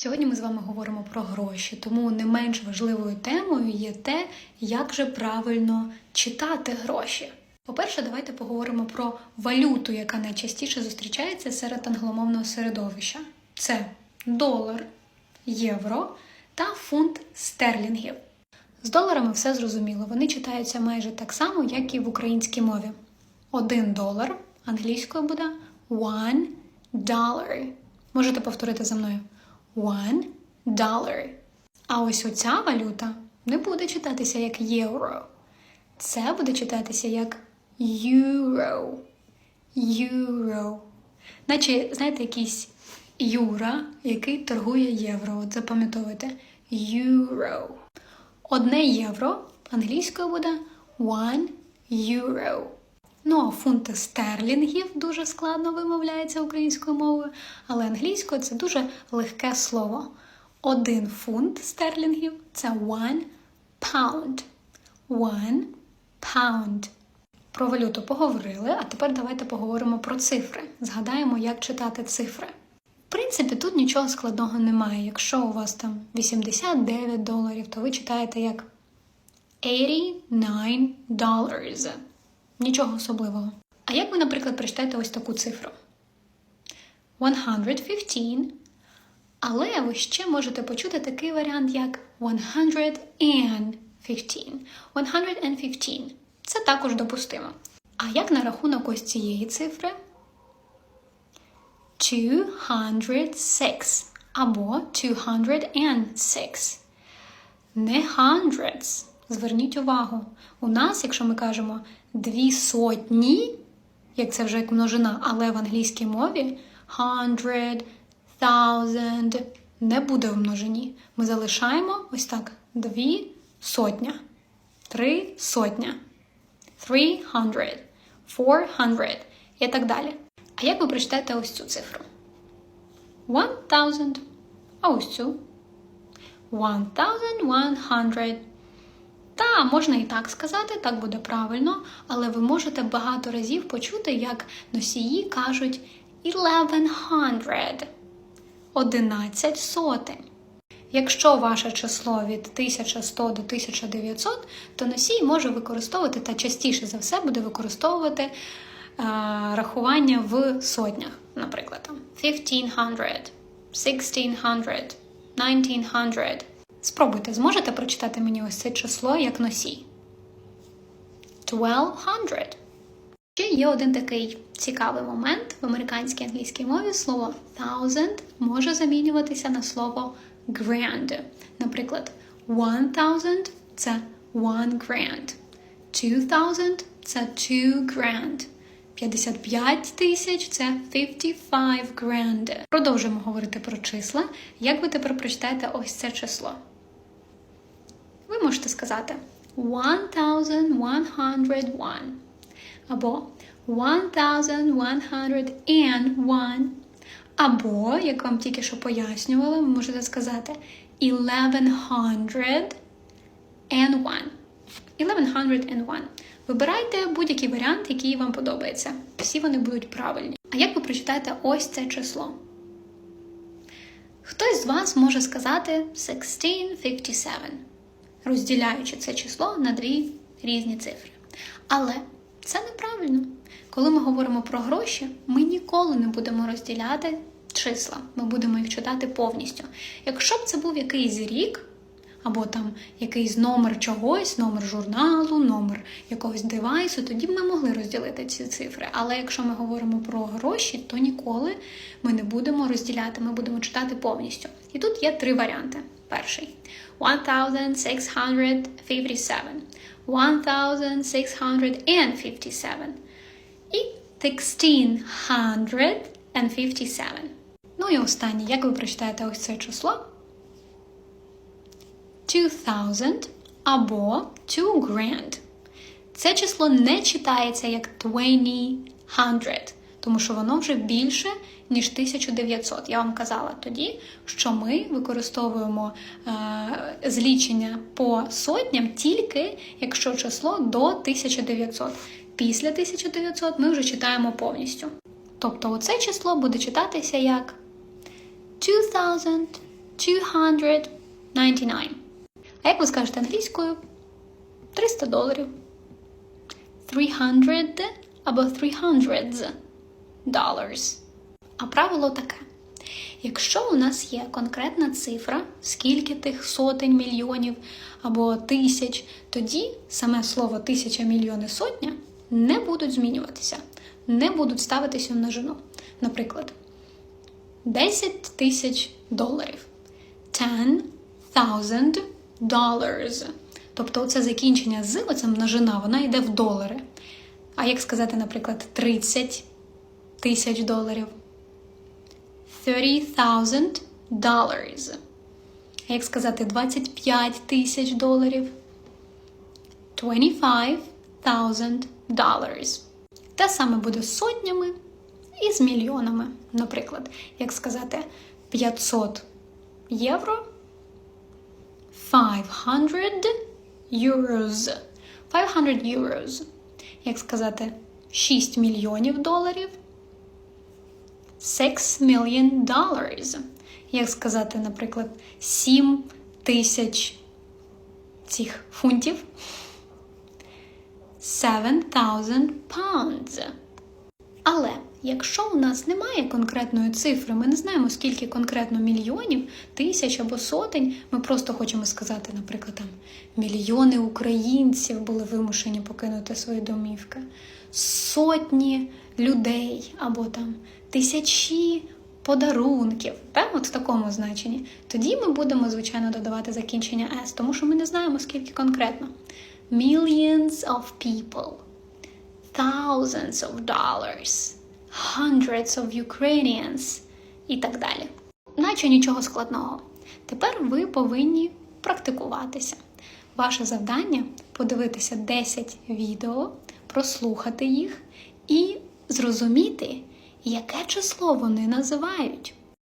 Сьогодні ми з вами говоримо про гроші, тому не менш важливою темою є те, як же правильно читати гроші. По-перше, давайте поговоримо про валюту, яка найчастіше зустрічається серед англомовного середовища. Це долар, євро та фунт стерлінгів. З доларами все зрозуміло. Вони читаються майже так само, як і в українській мові. Один долар англійською буде one dollar. Можете повторити за мною. One dollar. А ось оця валюта не буде читатися як євро. Це буде читатися як euro. Euro. Наче, знаєте, якийсь Юра, який торгує євро. От запам'ятовуйте. Euro. Одне євро англійською буде one euro. Ну, а фунти стерлінгів дуже складно вимовляється українською мовою, але англійською це дуже легке слово. Один фунт стерлінгів це one pound. One pound. Про валюту поговорили, а тепер давайте поговоримо про цифри. Згадаємо, як читати цифри. В принципі, тут нічого складного немає. Якщо у вас там 89 доларів, то ви читаєте як 89 dollars. Нічого особливого. А як ви, наприклад, прочитаєте ось таку цифру? 115. Але ви ще можете почути такий варіант, як 115. 115. Це також допустимо. А як на рахунок ось цієї цифри? 206 або 206. Не hundreds. Зверніть увагу. У нас, якщо ми кажемо дві сотні, як це вже як множина, але в англійській мові hundred, thousand не буде в множині. Ми залишаємо ось так: дві сотня, три сотня, three hundred, four hundred і так далі. А як ви прочитаєте ось цю цифру? One thousand. А ось цю. One thousand one hundred. Та, можна і так сказати, так буде правильно, але ви можете багато разів почути, як носії кажуть 1100. 11 сотень. Якщо ваше число від 1100 до 1900, то носій може використовувати та частіше за все буде використовувати е, рахування в сотнях, наприклад, 1500, 1600, 1900. Спробуйте, зможете прочитати мені ось це число як носій. 1200. Ще є один такий цікавий момент в американській англійській мові слово thousand може замінюватися на слово grand. Наприклад, 1000 – це one grand, 2000 – це two grand, 55 тисяч це 55 grand. Продовжуємо говорити про числа. Як ви тепер прочитаєте ось це число? Ви можете сказати 1101 або 1101 або, як вам тільки що пояснювала, ви можете сказати 1101. 1101. Вибирайте будь-який варіант, який вам подобається. Всі вони будуть правильні. А як ви прочитаєте ось це число? Хтось з вас може сказати 1657, розділяючи це число на дві різні цифри. Але це неправильно. Коли ми говоримо про гроші, ми ніколи не будемо розділяти числа, ми будемо їх читати повністю. Якщо б це був якийсь рік, або там якийсь номер чогось, номер журналу, номер якогось девайсу, тоді б ми могли розділити ці цифри. Але якщо ми говоримо про гроші, то ніколи ми не будемо розділяти, ми будемо читати повністю. І тут є три варіанти. Перший 1657, 1657 і 1657. Ну і останнє, як ви прочитаєте ось це число? 2000 або 2 grand. Це число не читається як 2000, тому що воно вже більше, ніж 1900. Я вам казала тоді, що ми використовуємо е, злічення по сотням тільки якщо число до 1900. Після 1900 ми вже читаємо повністю. Тобто оце число буде читатися як 2000 299. А як ви скажете англійською? 300 доларів. 300 або 300 dollars. А правило таке. Якщо у нас є конкретна цифра, скільки тих сотень мільйонів або тисяч, тоді саме слово тисяча, мільйони, сотня не будуть змінюватися, не будуть ставитися на жену. Наприклад, 10 тисяч доларів. 10,000 dollars. Тобто оце закінчення з оця множина, вона йде в долари. А як сказати, наприклад, 30 тисяч доларів? 30,000 dollars. А як сказати 25 тисяч доларів? 25,000 dollars. Те саме буде з сотнями і з мільйонами. Наприклад, як сказати 500 євро 500 euros. 500 euros. Як сказати 6 мільйонів доларів 6 million dollars. Як сказати, наприклад, 7 тисяч цих фунтів 7000 pounds. Але якщо у нас немає конкретної цифри, ми не знаємо, скільки конкретно мільйонів, тисяч або сотень, ми просто хочемо сказати, наприклад, там мільйони українців були вимушені покинути свої домівки, сотні людей або там тисячі подарунків, так? от в такому значенні, тоді ми будемо, звичайно, додавати закінчення S, тому що ми не знаємо, скільки конкретно. Millions of people thousands of dollars, hundreds of Ukrainians і так далі. Наче нічого складного. Тепер ви повинні практикуватися. Ваше завдання подивитися 10 відео, прослухати їх і зрозуміти, яке число вони називають.